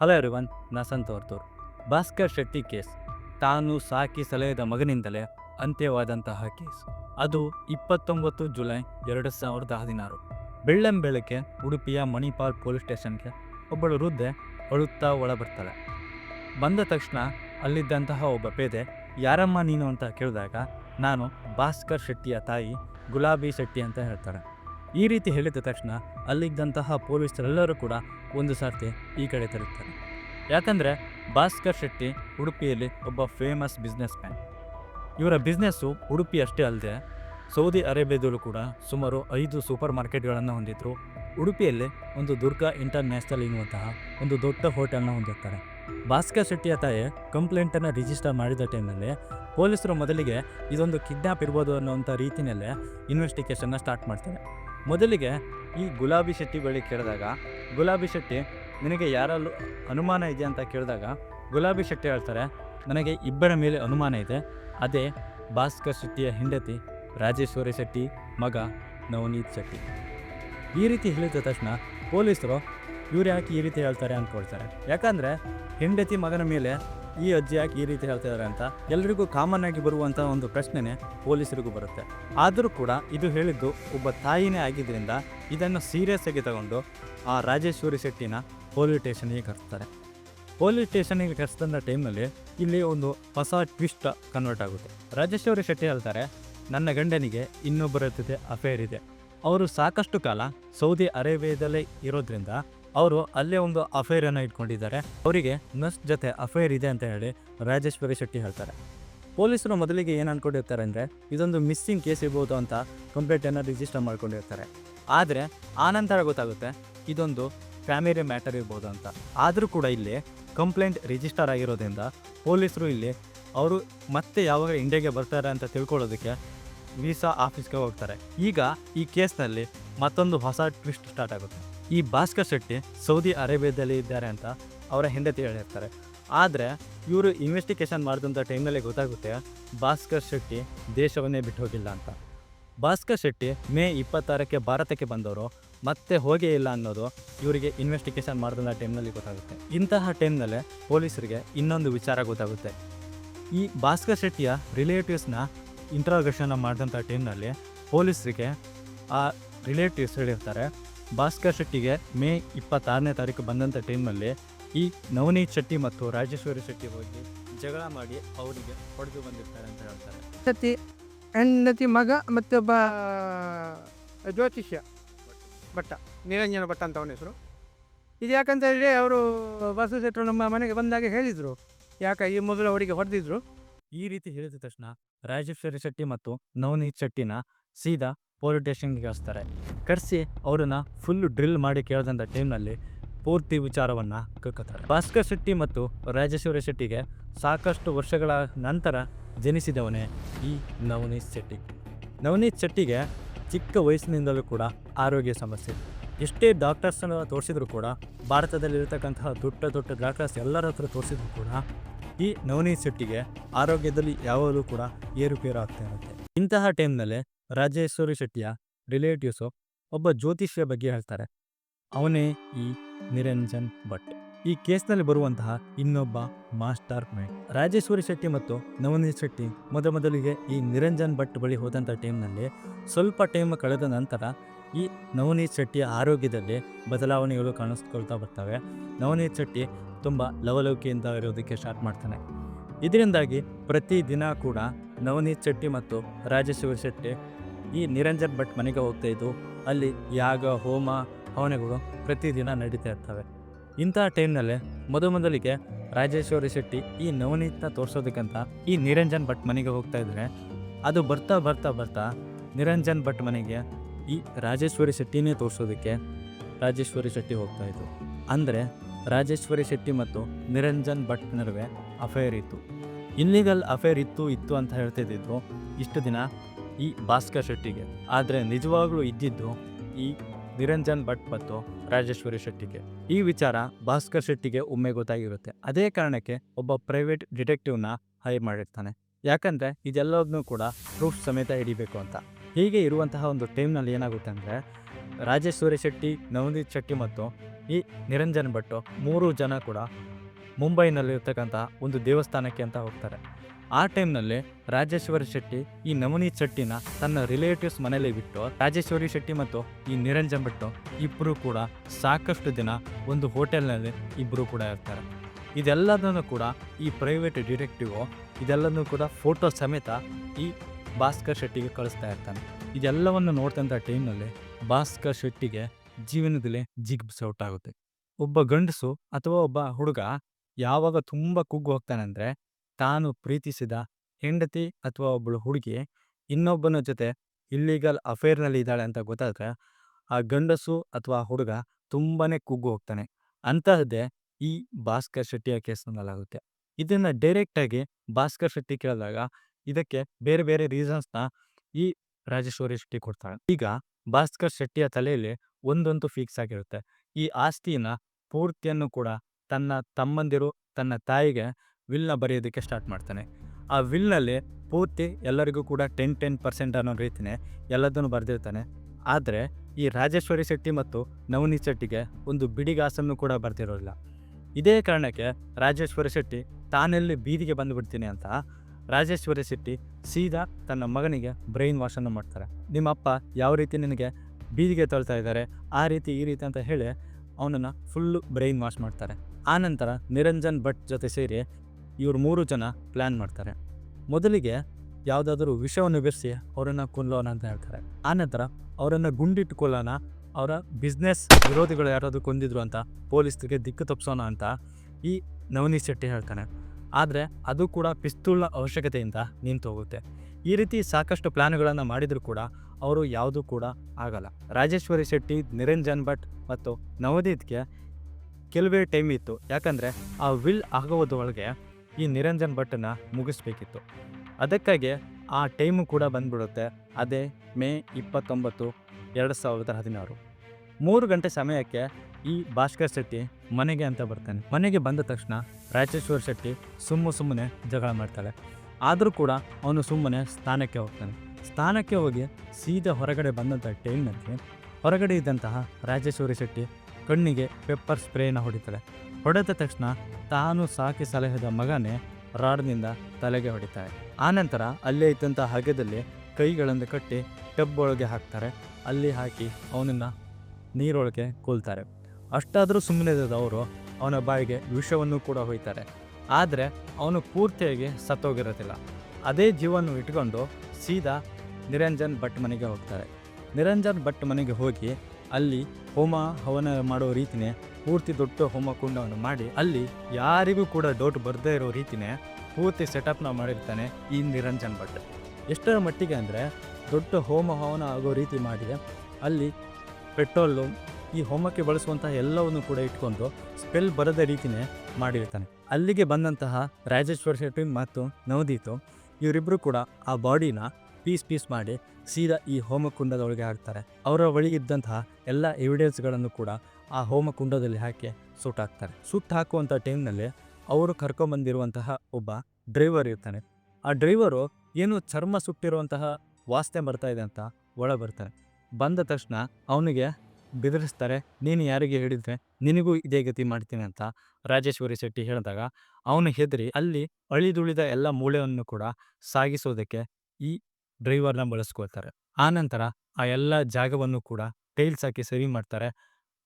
Hello everyone ನಾ ಸಂತೋರ್ತೂರ್ Bhaskar Shetty case. ತಾನು ಸಾಕಿ ಸಲಹೆದ ಮಗನಿಂದಲೇ ಅಂತ್ಯವಾದಂತಹ ಕೇಸ್. ಅದು ಇಪ್ಪತ್ತೊಂಬತ್ತು ಜುಲೈ ಎರಡು ಸಾವಿರದ ಹದಿನಾರು. ಬೆಳ್ಳಂಬೆಳಗ್ಗೆ ಉಡುಪಿಯ ಮಣಿಪಾಲ್ ಪೊಲೀಸ್ ಸ್ಟೇಷನ್ಗೆ ಒಬ್ಬಳು ವೃದ್ಧೆ ಅಳುತ್ತಾ ಒಳ ಬರ್ತಾಳೆ ಬಂದ ತಕ್ಷಣ ಅಲ್ಲಿದ್ದಂತಹ ಒಬ್ಬ ಪೇದೆ, ಯಾರಮ್ಮ ನೀನು? ಅಂತ ಕೇಳಿದಾಗ, ನಾನು ಭಾಸ್ಕರ್ ಶೆಟ್ಟಿಯ ತಾಯಿ ಗುಲಾಬಿ ಶೆಟ್ಟಿ ಅಂತ ಹೇಳ್ತಾಳೆ ಈ ರೀತಿ ಹೇಳಿದ ತಕ್ಷಣ ಅಲ್ಲಿದ್ದಂತಹ ಪೊಲೀಸರೆಲ್ಲರೂ ಕೂಡ ಒಂದು ಸಾರ್ತಿ ಈ ಕಡೆ ತರುತ್ತಾರೆ. ಯಾಕಂದರೆ ಭಾಸ್ಕರ್ ಶೆಟ್ಟಿ ಉಡುಪಿಯಲ್ಲಿ ಒಬ್ಬ ಫೇಮಸ್ ಬಿಸ್ನೆಸ್ ಮ್ಯಾನ್ ಇವರ ಬಿಸ್ನೆಸ್ಸು ಉಡುಪಿ ಅಷ್ಟೇ ಅಲ್ಲದೆ ಸೌದಿ ಅರೇಬಿಯಾದಲ್ಲೂ ಕೂಡ ಸುಮಾರು ಐದು ಸೂಪರ್ ಮಾರ್ಕೆಟ್ಗಳನ್ನು ಹೊಂದಿದ್ರು. ಉಡುಪಿಯಲ್ಲಿ ಒಂದು ದುರ್ಗಾ ಇಂಟರ್ನ್ಯಾಷನಲ್ ಎನ್ನುವಂತಹ ಒಂದು ದೊಡ್ಡ ಹೋಟೆಲ್ನ ಹೊಂದಿರ್ತಾರೆ. ಭಾಸ್ಕರ್ ಶೆಟ್ಟಿಯ ತಾಯಿ ಕಂಪ್ಲೇಂಟನ್ನು ರಿಜಿಸ್ಟರ್ ಮಾಡಿದ ಟೈಮಲ್ಲಿ ಪೊಲೀಸರು ಮೊದಲಿಗೆ ಇದೊಂದು ಕಿಡ್ನಾಪ್ ಇರ್ಬೋದು ಅನ್ನೋಂಥ ರೀತಿಯಲ್ಲೇ ಇನ್ವೆಸ್ಟಿಗೇಷನ್ನ ಸ್ಟಾರ್ಟ್ ಮಾಡ್ತಾರೆ. ಮೊದಲಿಗೆ ಈ ಗುಲಾಬಿ ಶೆಟ್ಟಿ ಬಳಿ ಕೇಳಿದಾಗ, ಗುಲಾಬಿ ಶೆಟ್ಟಿ, ನಿನಗೆ ಯಾರಲ್ಲೂ ಅನುಮಾನ ಇದೆ ಅಂತ ಕೇಳಿದಾಗ ಗುಲಾಬಿ ಶೆಟ್ಟಿ ಹೇಳ್ತಾರೆ, ನನಗೆ ಇಬ್ಬರ ಮೇಲೆ ಅನುಮಾನ ಇದೆ. ಅದೇ ಭಾಸ್ಕರ್ ಶೆಟ್ಟಿಯ ಹೆಂಡತಿ, ರಾಜೇಶ್ವರಿ ಶೆಟ್ಟಿ, ಮಗ ನವನೀತ್ ಶೆಟ್ಟಿ. ಈ ರೀತಿ ಹೇಳಿದ ತಕ್ಷಣ ಪೊಲೀಸರು, ಇವ್ರು ಯಾಕೆ ಈ ರೀತಿ ಹೇಳ್ತಾರೆ? ಅಂದ್ಕೊಳ್ತಾರೆ. ಯಾಕಂದರೆ ಹೆಂಡತಿ ಮಗನ ಮೇಲೆ ಈ ಅಜ್ಜಿ ಯಾಕೆ ಈ ರೀತಿ ಹೇಳ್ತಿದ್ದಾರೆ ಅಂತ ಎಲ್ರಿಗೂ ಕಾಮನ್ ಆಗಿ ಬರುವಂಥ ಒಂದು ಪ್ರಶ್ನೆನೇ ಪೊಲೀಸರಿಗೂ ಬರುತ್ತೆ. ಆದರೂ ಕೂಡ ಇದು ಹೇಳಿದ್ದು ಒಬ್ಬ ತಾಯಿನೇ ಆಗಿದ್ದರಿಂದ ಇದನ್ನು ಸೀರಿಯಸ್ ಆಗಿ ತಗೊಂಡು ಆ ರಾಜೇಶ್ವರಿ ಶೆಟ್ಟಿನ ಪೊಲೀಸ್ ಸ್ಟೇಷನ್ಗೆ ಕರೆಸ್ತಾರೆ. ಪೊಲೀಸ್ ಸ್ಟೇಷನ್ಗೆ ಕರೆಸ್ತಂದ ಟೈಮ್ನಲ್ಲಿ ಇಲ್ಲಿ ಒಂದು ಹೊಸ ಟ್ವಿಸ್ಟ್ ಕನ್ವರ್ಟ್ ಆಗುತ್ತೆ. ರಾಜೇಶ್ವರಿ ಶೆಟ್ಟಿ ಹೇಳ್ತಾರೆ, ನನ್ನ ಗಂಡನಿಗೆ ಇನ್ನೊಬ್ಬರ ಜೊತೆ ಅಫೇರ್ ಇದೆ. ಅವರು ಸಾಕಷ್ಟು ಕಾಲ ಸೌದಿ ಅರೇಬಿಯಾದಲ್ಲೇ ಇರೋದ್ರಿಂದ ಅವರು ಅಲ್ಲೇ ಒಂದು ಅಫೇರನ್ನು ಇಟ್ಕೊಂಡಿದ್ದಾರೆ. ಅವರಿಗೆ ನರ್ಸ್ ಜೊತೆ ಅಫೇರ್ ಇದೆ ಅಂತ ಹೇಳಿ ರಾಜೇಶ್ವರಿ ಶೆಟ್ಟಿ ಹೇಳ್ತಾರೆ. ಪೊಲೀಸರು ಮೊದಲಿಗೆ ಏನು ಅನ್ಕೊಂಡಿರ್ತಾರೆ ಅಂದರೆ, ಇದೊಂದು ಮಿಸ್ಸಿಂಗ್ ಕೇಸ್ ಇರ್ಬೋದು ಅಂತ ಕಂಪ್ಲೇಂಟನ್ನು ರಿಜಿಸ್ಟರ್ ಮಾಡ್ಕೊಂಡಿರ್ತಾರೆ. ಆದರೆ ಆನಂತರ ಗೊತ್ತಾಗುತ್ತೆ, ಇದೊಂದು ಫ್ಯಾಮಿಲಿ ಮ್ಯಾಟರ್ ಇರ್ಬೋದು ಅಂತ. ಆದರೂ ಕೂಡ ಇಲ್ಲಿ ಕಂಪ್ಲೇಂಟ್ ರಿಜಿಸ್ಟರ್ ಆಗಿರೋದ್ರಿಂದ ಪೊಲೀಸರು ಇಲ್ಲಿ ಅವರು ಮತ್ತೆ ಯಾವಾಗ ಇಂಡಿಯಾಗೆ ಬರ್ತಾರೆ ಅಂತ ತಿಳ್ಕೊಳ್ಳೋದಕ್ಕೆ ವೀಸಾ ಆಫೀಸ್ಗೆ ಹೋಗ್ತಾರೆ. ಈಗ ಈ ಕೇಸ್ನಲ್ಲಿ ಮತ್ತೊಂದು ಹೊಸ ಟ್ವಿಸ್ಟ್ ಸ್ಟಾರ್ಟ್ ಆಗುತ್ತೆ. ಈ ಭಾಸ್ಕರ್ ಶೆಟ್ಟಿ ಸೌದಿ ಅರೇಬಿಯಾದಲ್ಲಿ ಇದ್ದಾರೆ ಅಂತ ಅವರ ಹೆಂಡತಿ ಹೇಳಿರ್ತಾರೆ. ಆದರೆ ಇವರು ಇನ್ವೆಸ್ಟಿಗೇಷನ್ ಮಾಡಿದಂಥ ಟೈಮ್ನಲ್ಲಿ ಗೊತ್ತಾಗುತ್ತೆ ಭಾಸ್ಕರ್ ಶೆಟ್ಟಿ ದೇಶವನ್ನೇ ಬಿಟ್ಟು ಹೋಗಿಲ್ಲ ಅಂತ. ಭಾಸ್ಕರ್ ಶೆಟ್ಟಿ ಮೇ ಇಪ್ಪತ್ತಾರಕ್ಕೆ ಭಾರತಕ್ಕೆ ಬಂದವರು, ಮತ್ತೆ ಹೋಗೇ ಇಲ್ಲ ಅನ್ನೋದು ಇವರಿಗೆ ಇನ್ವೆಸ್ಟಿಗೇಷನ್ ಮಾಡಿದಂಥ ಟೈಮ್ನಲ್ಲಿ ಗೊತ್ತಾಗುತ್ತೆ. ಇಂತಹ ಟೈಮ್ನಲ್ಲೇ ಪೊಲೀಸರಿಗೆ ಇನ್ನೊಂದು ವಿಚಾರ ಗೊತ್ತಾಗುತ್ತೆ. ಈ ಭಾಸ್ಕರ್ ಶೆಟ್ಟಿಯ ರಿಲೇಟಿವ್ಸ್ನ ಇಂಟ್ರಾಗೇಷನ್ ಮಾಡಿದಂಥ ಟೈಮ್ನಲ್ಲಿ ಪೊಲೀಸರಿಗೆ ಆ ರಿಲೇಟಿವ್ಸ್ ಹೇಳಿರ್ತಾರೆ ಭಾಸ್ಕರ್ ಶೆಟ್ಟಿಗೆ ಮೇ ಇಪ್ಪತ್ತಾರನೇ ತಾರೀಕು ಬಂದಂಥ ಟೈಮಲ್ಲಿ ಈ ನವನೀತ್ ಶೆಟ್ಟಿ ಮತ್ತು ರಾಜೇಶ್ವರಿ ಶೆಟ್ಟಿ ಹೋಗಿ ಜಗಳ ಮಾಡಿ ಅವರಿಗೆ ಹೊಡೆದು ಬಂದಿರ್ತಾರೆ ಅಂತ ಹೇಳ್ತಾರೆ. ಸತಿ ಹೆಂಡತಿ ಮಗ ಮತ್ತೊಬ್ಬ ಜ್ಯೋತಿಷ್ಯ ಭಟ್ಟ ನಿರಂಜನ ಭಟ್ಟ ಅಂತ ಅವನ ಹೆಸರು. ಇದು ಯಾಕಂತ ಹೇಳಿ ಅವರು ಬಸವ ಶೆಟ್ಟರು ನಮ್ಮ ಮನೆಗೆ ಬಂದಾಗ ಹೇಳಿದರು. ಯಾಕೆ ಈ ಮೊದಲು ಅವರಿಗೆ ಹೊಡೆದಿದ್ರು. ಈ ರೀತಿ ಹೇಳಿದ ತಕ್ಷಣ ರಾಜೇಶ್ವರಿ ಶೆಟ್ಟಿ ಮತ್ತು ನವನೀತ್ ಶೆಟ್ಟಿನ ಸೀದಾ ಪೊಲೀಸ್ ಸ್ಟೇಷನ್ಗೆ ಕಳಿಸ್ತಾರೆ. ಕರೆಸಿ ಅವರನ್ನ ಫುಲ್ ಡ್ರಿಲ್ ಮಾಡಿ ಕೇಳಿದಂಥ ಟೈಮ್ನಲ್ಲಿ ಪೂರ್ತಿ ವಿಚಾರವನ್ನು ಕಳ್ಕೊತಾರೆ. ಭಾಸ್ಕರ್ ಶೆಟ್ಟಿ ಮತ್ತು ರಾಜೇಶ್ವರಿ ಶೆಟ್ಟಿಗೆ ಸಾಕಷ್ಟು ವರ್ಷಗಳ ನಂತರ ಜನಿಸಿದವನೇ ಈ ನವನೀತ್ ಶೆಟ್ಟಿ. ನವನೀತ್ ಶೆಟ್ಟಿಗೆ ಚಿಕ್ಕ ವಯಸ್ಸಿನಿಂದಲೂ ಕೂಡ ಆರೋಗ್ಯ ಸಮಸ್ಯೆ. ಎಷ್ಟೇ ಡಾಕ್ಟರ್ಸನ್ನು ತೋರಿಸಿದ್ರು ಕೂಡ ಭಾರತದಲ್ಲಿರ್ತಕ್ಕಂತಹ ದೊಡ್ಡ ದೊಡ್ಡ ಡಾಕ್ಟರ್ಸ್ ಎಲ್ಲರ ಹತ್ರ ತೋರಿಸಿದ್ರು ಕೂಡ ಈ ನವನೀತ್ ಶೆಟ್ಟಿಗೆ ಆರೋಗ್ಯದಲ್ಲಿ ಯಾವಾಗಲೂ ಕೂಡ ಏರುಪೇರು ಆಗ್ತಾ ಇರುತ್ತೆ. ಇಂತಹ ಟೈಮ್ನಲ್ಲೇ ರಾಜೇಶ್ವರಿ ಶೆಟ್ಟಿಯ ರಿಲೇಟಿವ್ಸು ಒಬ್ಬ ಜ್ಯೋತಿಷ್ಯ ಬಗ್ಗೆ ಹೇಳ್ತಾರೆ. ಅವನೇ ಈ ನಿರಂಜನ್ ಭಟ್. ಈ ಕೇಸ್ನಲ್ಲಿ ಬರುವಂತಹ ಇನ್ನೊಬ್ಬ ಮಾಸ್ಟರ್ ಮೈಂಡ್ ರಾಜೇಶ್ವರಿ ಶೆಟ್ಟಿ ಮತ್ತು ನವನೀತ್ ಶೆಟ್ಟಿ ಮೊದಮೊದಲಿಗೆ ಈ ನಿರಂಜನ್ ಭಟ್ ಬಳಿ ಹೋದಂಥ ಟೈಮ್ನಲ್ಲಿ ಸ್ವಲ್ಪ ಟೈಮ್ ಕಳೆದ ನಂತರ ಈ ನವನೀತ್ ಶೆಟ್ಟಿಯ ಆರೋಗ್ಯದಲ್ಲಿ ಬದಲಾವಣೆಗಳು ಕಾಣಿಸ್ಕೊಳ್ತಾ ಬರ್ತವೆ. ನವನೀತ್ ಶೆಟ್ಟಿ ತುಂಬ ಲವಲವಿಕೆಯಿಂದ ಇರೋದಕ್ಕೆ ಸ್ಟಾರ್ಟ್ ಮಾಡ್ತಾನೆ. ಇದರಿಂದಾಗಿ ಪ್ರತಿದಿನ ಕೂಡ ನವನೀತ್ ಶೆಟ್ಟಿ ಮತ್ತು ರಾಜೇಶ್ವರಿ ಶೆಟ್ಟಿ ಈ ನಿರಂಜನ್ ಭಟ್ ಮನೆಗೆ ಹೋಗ್ತಾ ಇದ್ದು, ಅಲ್ಲಿ ಯಾಗ, ಹೋಮ, ಹವನೆಗಳು ಪ್ರತಿದಿನ ನಡೀತಾ ಇರ್ತವೆ. ಇಂಥ ಟೈಮ್ನಲ್ಲೇ ಮೊದಮೊದಲಿಗೆ ರಾಜೇಶ್ವರಿ ಶೆಟ್ಟಿ ಈ ನವನೀತ ತೋರಿಸೋದಕ್ಕಂತ ಈ ನಿರಂಜನ್ ಭಟ್ ಮನೆಗೆ ಹೋಗ್ತಾ ಇದ್ರೆ, ಅದು ಬರ್ತಾ ಬರ್ತಾ ಬರ್ತಾ ನಿರಂಜನ್ ಭಟ್ ಮನೆಗೆ ಈ ರಾಜೇಶ್ವರಿ ಶೆಟ್ಟಿನೇ ತೋರಿಸೋದಕ್ಕೆ ರಾಜೇಶ್ವರಿ ಶೆಟ್ಟಿ ಹೋಗ್ತಾ ಇತ್ತು ಅಂದರೆ ರಾಜೇಶ್ವರಿ ಶೆಟ್ಟಿ ಮತ್ತು ನಿರಂಜನ್ ಭಟ್ ನಡುವೆ ಅಫೇರ್ ಇತ್ತು. ಇಲ್ಲಿಗಲ್ ಅಫೇರ್ ಇತ್ತು ಇತ್ತು ಅಂತ ಹೇಳ್ತಿದ್ದಿದ್ದು ಇಷ್ಟು ದಿನ ಈ ಭಾಸ್ಕರ್ ಶೆಟ್ಟಿಗೆ. ಆದರೆ ನಿಜವಾಗ್ಲೂ ಇದ್ದಿದ್ದು ಈ ನಿರಂಜನ್ ಭಟ್ ಮತ್ತು ರಾಜೇಶ್ವರಿ ಶೆಟ್ಟಿಗೆ. ಈ ವಿಚಾರ ಭಾಸ್ಕರ್ ಶೆಟ್ಟಿಗೆ ಒಮ್ಮೆ ಗೊತ್ತಾಗಿರುತ್ತೆ. ಅದೇ ಕಾರಣಕ್ಕೆ ಒಬ್ಬ ಪ್ರೈವೇಟ್ ಡಿಟೆಕ್ಟಿವ್ನ ಹೈರ್ ಮಾಡಿರ್ತಾನೆ. ಯಾಕಂದರೆ ಇದೆಲ್ಲದನ್ನೂ ಕೂಡ ಪ್ರೂಫ್ ಸಮೇತ ಹಿಡಿಬೇಕು ಅಂತ. ಹೀಗೆ ಇರುವಂತಹ ಒಂದು ಟೈಮ್ನಲ್ಲಿ ಏನಾಗುತ್ತೆ ಅಂದರೆ ರಾಜೇಶ್ವರಿ ಶೆಟ್ಟಿ, ನವನೀತ್ ಶೆಟ್ಟಿ ಮತ್ತು ಈ ನಿರಂಜನ್ ಭಟ್ಟು ಮೂರು ಜನ ಕೂಡ ಮುಂಬೈನಲ್ಲಿರ್ತಕ್ಕಂಥ ಒಂದು ದೇವಸ್ಥಾನಕ್ಕೆ ಅಂತ ಹೋಗ್ತಾರೆ. ಆ ಟೈಮ್ನಲ್ಲಿ ರಾಜೇಶ್ವರಿ ಶೆಟ್ಟಿ ಈ ನವನೀತ್ ಶೆಟ್ಟಿನ ತನ್ನ ರಿಲೇಟಿವ್ಸ್ ಮನೇಲಿ ಬಿಟ್ಟು ರಾಜೇಶ್ವರಿ ಶೆಟ್ಟಿ ಮತ್ತು ಈ ನಿರಂಜನ್ ಭಟ್ಟು ಇಬ್ಬರು ಕೂಡ ಸಾಕಷ್ಟು ದಿನ ಒಂದು ಹೋಟೆಲ್ನಲ್ಲಿ ಇಬ್ಬರು ಕೂಡ ಇರ್ತಾರೆ. ಇದೆಲ್ಲದನ್ನು ಕೂಡ ಈ ಪ್ರೈವೇಟ್ ಡಿಟೆಕ್ಟಿವ್ ಇದೆಲ್ಲದನ್ನು ಕೂಡ ಫೋಟೋ ಸಮೇತ ಈ ಭಾಸ್ಕರ್ ಶೆಟ್ಟಿಗೆ ಕಳಿಸ್ತಾ ಇರ್ತಾನೆ. ಇದೆಲ್ಲವನ್ನು ನೋಡ್ತಂಥ ಟೈಮ್ನಲ್ಲಿ ಭಾಸ್ಕರ್ ಶೆಟ್ಟಿಗೆ ಜೀವನದಲ್ಲಿ ಜಿಗ್ಬ್ಸ್ ಔಟ್ ಆಗುತ್ತೆ. ಒಬ್ಬ ಗಂಡಸು ಅಥವಾ ಒಬ್ಬ ಹುಡುಗ ಯಾವಾಗ ತುಂಬ ಕುಗ್ಗು ಹೋಗ್ತಾನೆ ಅಂದರೆ ತಾನು ಪ್ರೀತಿಸಿದ ಹೆಂಡತಿ ಅಥವಾ ಒಬ್ಬಳು ಹುಡುಗಿ ಇನ್ನೊಬ್ಬನ ಜೊತೆ ಇಲ್ಲೀಗಲ್ ಅಫೇರ್ನಲ್ಲಿ ಇದ್ದಾಳೆ ಅಂತ ಗೊತ್ತಾದ್ರೆ ಆ ಗಂಡಸು ಅಥವಾ ಹುಡುಗ ತುಂಬಾನೇ ಕುಗ್ಗು ಹೋಗ್ತಾನೆ. ಅಂತಹದ್ದೇ ಈ ಭಾಸ್ಕರ್ ಶೆಟ್ಟಿಯ ಕೇಸ್ನಲ್ಲಾಗುತ್ತೆ. ಇದನ್ನು ಡೈರೆಕ್ಟಾಗಿ ಭಾಸ್ಕರ್ ಶೆಟ್ಟಿ ಕೇಳಿದಾಗ ಇದಕ್ಕೆ ಬೇರೆ ಬೇರೆ ರೀಸನ್ಸ್ನ ಈ ರಾಜೇಶ್ವರಿ ಶೆಟ್ಟಿ ಕೊಡ್ತಾಳೆ. ಈಗ ಭಾಸ್ಕರ್ ಶೆಟ್ಟಿಯ ತಲೆಯಲ್ಲಿ ಒಂದಂತೂ ಫಿಕ್ಸ್ ಆಗಿರುತ್ತೆ. ಈ ಆಸ್ತಿನ ಪೂರ್ತಿಯನ್ನು ಕೂಡ ತನ್ನ ತಮ್ಮಂದಿರು, ತನ್ನ ತಾಯಿಗೆ ವಿಲ್ನ ಬರೆಯೋದಕ್ಕೆ ಸ್ಟಾರ್ಟ್ ಮಾಡ್ತಾನೆ. ಆ ವಿಲ್ನಲ್ಲಿ ಪೂರ್ತಿ ಎಲ್ಲರಿಗೂ ಕೂಡ ಟೆನ್ ಟೆನ್ ಪರ್ಸೆಂಟ್ ಅನ್ನೋ ರೀತಿಯೇ ಎಲ್ಲದನ್ನು ಬರೆದಿರ್ತಾನೆ. ಆದರೆ ಈ ರಾಜೇಶ್ವರಿ ಶೆಟ್ಟಿ ಮತ್ತು ನವನೀತ್ ಶೆಟ್ಟಿಗೆ ಒಂದು ಬಿಡಿಗಾಸನ್ನು ಕೂಡ ಬರ್ತಿರೋಲ್ಲ ಇದೇ ಕಾರಣಕ್ಕೆ ರಾಜೇಶ್ವರಿ ಶೆಟ್ಟಿ ತಾನೆಲ್ಲಿ ಬೀದಿಗೆ ಬಂದುಬಿಡ್ತೀನಿ ಅಂತ ರಾಜೇಶ್ವರಿ ಶೆಟ್ಟಿ ಸೀದಾ ತನ್ನ ಮಗನಿಗೆ ಬ್ರೈನ್ ವಾಶನ್ನು ಮಾಡ್ತಾರೆ. ನಿಮ್ಮ ಅಪ್ಪ ಯಾವ ರೀತಿ ನಿನಗೆ ಬೀದಿಗೆ ತಳ್ತಾ ಇದ್ದಾರೆ, ಆ ರೀತಿ ಈ ರೀತಿ ಅಂತ ಹೇಳಿ ಅವನನ್ನು ಫುಲ್ಲು ಬ್ರೈನ್ ವಾಶ್ ಮಾಡ್ತಾರೆ. ಆನಂತರ ನಿರಂಜನ್ ಭಟ್ ಜೊತೆ ಸೇರಿ ಇವರು ಮೂರು ಜನ ಪ್ಲ್ಯಾನ್ ಮಾಡ್ತಾರೆ. ಮೊದಲಿಗೆ ಯಾವುದಾದ್ರೂ ವಿಷವನ್ನು ಬೆರೆಸಿ ಅವರನ್ನು ಕೊಲ್ಲೋಣ ಅಂತ ಹೇಳ್ತಾರೆ. ಆನಂತರ ಅವರನ್ನು ಗುಂಡಿಟ್ಟುಕೊಳ್ಳೋಣ ಅವರ ಬಿಸ್ನೆಸ್ ವಿರೋಧಿಗಳು ಯಾರಾದರೂ ಕೊಂದಿದ್ರು ಅಂತ ಪೊಲೀಸರಿಗೆ ದಿಕ್ಕು ತಪ್ಪಿಸೋಣ ಅಂತ ಈ ನವನೀತ್ ಶೆಟ್ಟಿ ಹೇಳ್ತಾನೆ. ಆದರೆ ಅದು ಕೂಡ ಪಿಸ್ತೂಲ್ನ ಅವಶ್ಯಕತೆಯಿಂದ ನಿಂತು ಹೋಗುತ್ತೆ ಈ ರೀತಿ ಸಾಕಷ್ಟು ಪ್ಲ್ಯಾನ್ಗಳನ್ನು ಮಾಡಿದರೂ ಕೂಡ ಅವರು ಯಾವುದೂ ಕೂಡ ಆಗಲ್ಲ. ರಾಜೇಶ್ವರಿ ಶೆಟ್ಟಿ ನಿರಂಜನ್ ಭಟ್ ಮತ್ತು ನವದೀತ್ಗೆ ಕೆಲವೇ ಟೈಮ್ ಇತ್ತು. ಯಾಕಂದರೆ ಆ ವಿಲ್ ಆಗೋದ್ರೊಳಗೆ ಈ ನಿರಂಜನ್ ಭಟ್ಟನ್ನ ಮುಗಿಸ್ಬೇಕಿತ್ತು. ಅದಕ್ಕಾಗಿ ಆ ಟೈಮು ಕೂಡ ಬಂದ್ಬಿಡುತ್ತೆ. ಅದೇ ಮೇ ಇಪ್ಪತ್ತೊಂಬತ್ತು, ಎರಡು ಸಾವಿರದ ಹದಿನಾರು. ಮೂರು ಗಂಟೆ ಸಮಯಕ್ಕೆ ಈ ಭಾಸ್ಕರ್ ಶೆಟ್ಟಿ ಮನೆಗೆ ಅಂತ ಬರ್ತಾನೆ. ಮನೆಗೆ ಬಂದ ತಕ್ಷಣ ರಾಜೇಶ್ವರ್ ಶೆಟ್ಟಿ ಸುಮ್ಮ ಸುಮ್ಮನೆ ಜಗಳ ಮಾಡ್ತಾಳೆ. ಆದರೂ ಕೂಡ ಅವನು ಸುಮ್ಮನೆ ಸ್ಥಾನಕ್ಕೆ ಹೋಗ್ತಾನೆ. ಸ್ಥಾನಕ್ಕೆ ಹೋಗಿ ಸೀದಾ ಹೊರಗಡೆ ಬಂದಂಥ ಟೈಮ್ನಲ್ಲಿ ಹೊರಗಡೆ ಇದ್ದಂತಹ ರಾಜೇಶ್ವರಿ ಶೆಟ್ಟಿ ಕಣ್ಣಿಗೆ ಪೆಪ್ಪರ್ ಸ್ಪ್ರೇನ ಹೊಡಿತಾಳೆ. ಹೊಡೆದ ತಕ್ಷಣ ತಾನು ಸಾಕಿ ಸಲಹದ ಮಗನೇ ರಾಡ್ನಿಂದ ತಲೆಗೆ ಹೊಡಿತಾರೆ ಆನಂತರ ಅಲ್ಲೇ ಇದ್ದಂಥ ಹಗೆದಲ್ಲಿ ಕೈಗಳನ್ನು ಕಟ್ಟಿ ಟಬ್ ಒಳಗೆ ಹಾಕ್ತಾರೆ. ಅಲ್ಲಿ ಹಾಕಿ ಅವನನ್ನು ನೀರೊಳಗೆ ಕೂಲ್ತಾರೆ. ಅಷ್ಟಾದರೂ ಸುಮ್ಮನೆ ಅವರು ಅವನ ಬಾಯಿಗೆ ವಿಷವನ್ನು ಕೂಡ ಹೊಯ್ತಾರೆ. ಆದರೆ ಅವನು ಪೂರ್ತಿಯಾಗಿ ಸತ್ತೋಗಿರೋದಿಲ್ಲ. ಅದೇ ಜೀವನ ಇಟ್ಕೊಂಡು ಸೀದಾ ನಿರಂಜನ್ ಭಟ್ ಮನೆಗೆ ಹೋಗ್ತಾರೆ. ನಿರಂಜನ್ ಭಟ್ ಮನೆಗೆ ಹೋಗಿ ಅಲ್ಲಿ ಹೋಮ ಹವನ ಮಾಡೋ ರೀತಿನೇ, ಪೂರ್ತಿ ದೊಡ್ಡ ಹೋಮ ಕುಂಡವನ್ನು ಮಾಡಿ, ಅಲ್ಲಿ ಯಾರಿಗೂ ಕೂಡ ಡೌಟ್ ಬರದೇ ಇರೋ ರೀತಿನೇ ಪೂರ್ತಿ ಸೆಟಪ್ನ ಮಾಡಿರ್ತಾನೆ ಈ ನಿರಂಜನ್ ಭಟ್. ಎಷ್ಟರ ಮಟ್ಟಿಗೆ ಅಂದರೆ, ದೊಡ್ಡ ಹೋಮ ಹವನ ಆಗೋ ರೀತಿ ಮಾಡಿ, ಅಲ್ಲಿ ಪೆಟ್ರೋಲು, ಈ ಹೋಮಕ್ಕೆ ಬಳಸುವಂತಹ ಎಲ್ಲವನ್ನು ಕೂಡ ಇಟ್ಕೊಂಡು ಸ್ಪೆಲ್ ಬರದ ರೀತಿನೇ ಮಾಡಿರ್ತಾನೆ. ಅಲ್ಲಿಗೆ ಬಂದಂತಹ ರಾಜೇಶ್ವರ್ ಶೆಟ್ಟಿ ಮತ್ತು ನವದೀತು ಇವರಿಬ್ಬರು ಕೂಡ ಆ ಬಾಡಿನ ಪೀಸ್ ಪೀಸ್ ಮಾಡಿ ಸೀದಾ ಈ ಹೋಮಕುಂಡದೊಳಗೆ ಹಾಕ್ತಾರೆ. ಅವರ ಬಳಿ ಒಳಗಿದ್ದಂತಹ ಎಲ್ಲ ಎವಿಡೆನ್ಸ್ಗಳನ್ನು ಕೂಡ ಆ ಹೋಮಕುಂಡದಲ್ಲಿ ಹಾಕಿ ಸುಟ್ಟಾಕ್ತಾರೆ ಸುಟ್ಟು ಹಾಕುವಂಥ ಟೈಮ್ನಲ್ಲಿ ಅವರು ಕರ್ಕೊಂಬಂದಿರುವಂತಹ ಒಬ್ಬ ಡ್ರೈವರ್ ಇರ್ತಾನೆ. ಆ ಡ್ರೈವರು ಏನು ಚರ್ಮ ಸುಟ್ಟಿರುವಂತಹ ವಾಸನೆ ಬರ್ತಾ ಇದೆ ಅಂತ ಒಳ ಬರ್ತಾನೆ. ಬಂದ ತಕ್ಷಣ ಅವನಿಗೆ ಬೆದರಿಸ್ತಾರೆ, ನೀನು ಯಾರಿಗೆ ಹೇಳಿದರೆ ನಿನಗೂ ಇದೇ ಗತಿ ಮಾಡ್ತೀನಿ ಅಂತ ರಾಜೇಶ್ವರಿ ಶೆಟ್ಟಿ ಹೇಳಿದಾಗ ಅವನು ಹೆದರಿ ಅಲ್ಲಿ ಅಳಿದುಳಿದ ಎಲ್ಲ ಮೂಳೆಯನ್ನು ಕೂಡ ಸಾಗಿಸೋದಕ್ಕೆ ಈ ಡ್ರೈವರ್ನ ಬಳಸ್ಕೊಳ್ತಾರೆ. ಆನಂತರ ಆ ಎಲ್ಲ ಜಾಗವನ್ನು ಕೂಡ ಟೈಲ್ಸ್ ಹಾಕಿ ಸರಿ ಮಾಡ್ತಾರೆ.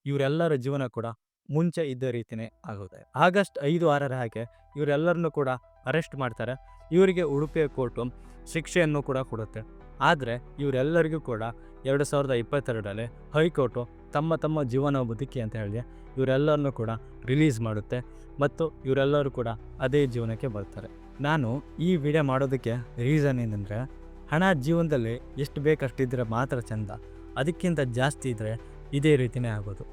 ಇವರೆಲ್ಲರ ಜೀವನ ಕೂಡ ಮುಂಚೆ ಇದ್ದ ರೀತಿಯೇ ಆಗುತ್ತೆ. ಆಗಸ್ಟ್ ಐದು ಆರರ ಹಾಗೆ ಇವರೆಲ್ಲರನ್ನು ಕೂಡ ಅರೆಸ್ಟ್ ಮಾಡ್ತಾರೆ. ಇವರಿಗೆ ಉಡುಪಿಯ ಕೋರ್ಟು ಶಿಕ್ಷೆಯನ್ನು ಕೂಡ ಕೊಡುತ್ತೆ. ಆದರೆ ಇವರೆಲ್ಲರಿಗೂ ಕೂಡ ಎರಡು ಸಾವಿರದ ಇಪ್ಪತ್ತೆರಡರಲ್ಲಿ ಹೈಕೋರ್ಟು ತಮ್ಮ ತಮ್ಮ ಜೀವನ ಬದುಕಿ ಅಂತ ಹೇಳಿ ಇವರೆಲ್ಲರನ್ನೂ ಕೂಡ ರಿಲೀಸ್ ಮಾಡುತ್ತೆ ಮತ್ತು ಇವರೆಲ್ಲರೂ ಕೂಡ ಅದೇ ಜೀವನಕ್ಕೆ ಬರ್ತಾರೆ. ನಾನು ಈ ವಿಡಿಯೋ ಮಾಡೋದಕ್ಕೆ ರೀಸನ್ ಏನಂದರೆ ಹಣ ಜೀವನದಲ್ಲಿ ಎಷ್ಟು ಬೇಕಷ್ಟಿದ್ರೆ ಮಾತ್ರ ಚೆಂದ. ಅದಕ್ಕಿಂತ ಜಾಸ್ತಿ ಇದ್ದರೆ ಇದೇ ರೀತಿಯೇ ಆಗೋದು.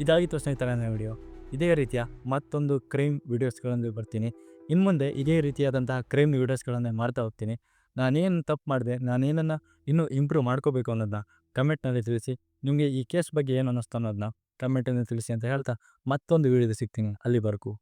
ಇದಾಗಿತ್ತು ಸ್ನೇಹಿತರೆ ನನ್ನ ವಿಡಿಯೋ. ಇದೇ ರೀತಿಯ ಮತ್ತೊಂದು ಕ್ರೈಮ್ ವೀಡಿಯೋಸ್ಗಳನ್ನು ಬರ್ತೀನಿ. ಇನ್ನು ಮುಂದೆ ಇದೇ ರೀತಿಯಾದಂತಹ ಕ್ರೈಮ್ ವೀಡಿಯೋಸ್ಗಳನ್ನೇ ಮಾಡ್ತಾ ಹೋಗ್ತೀನಿ. ನಾನೇನು ತಪ್ಪು ಮಾಡಿದೆ, ನಾನೇನನ್ನು ಇನ್ನೂ ಇಂಪ್ರೂವ್ ಮಾಡ್ಕೋಬೇಕು ಅನ್ನೋದನ್ನ ಕಮೆಂಟ್ನಲ್ಲಿ ತಿಳಿಸಿ. ನಿಮಗೆ ಈ ಕೇಸ್ ಬಗ್ಗೆ ಏನು ಅನ್ನಿಸ್ತು ಅನ್ನೋದನ್ನ ಕಮೆಂಟಲ್ಲಿ ತಿಳಿಸಿ ಅಂತ ಹೇಳ್ತಾ ಮತ್ತೊಂದು ವೀಡಿಯೋದ ಸಿಗ್ತೀನಿ. ಅಲ್ಲಿವರೆಗೂ.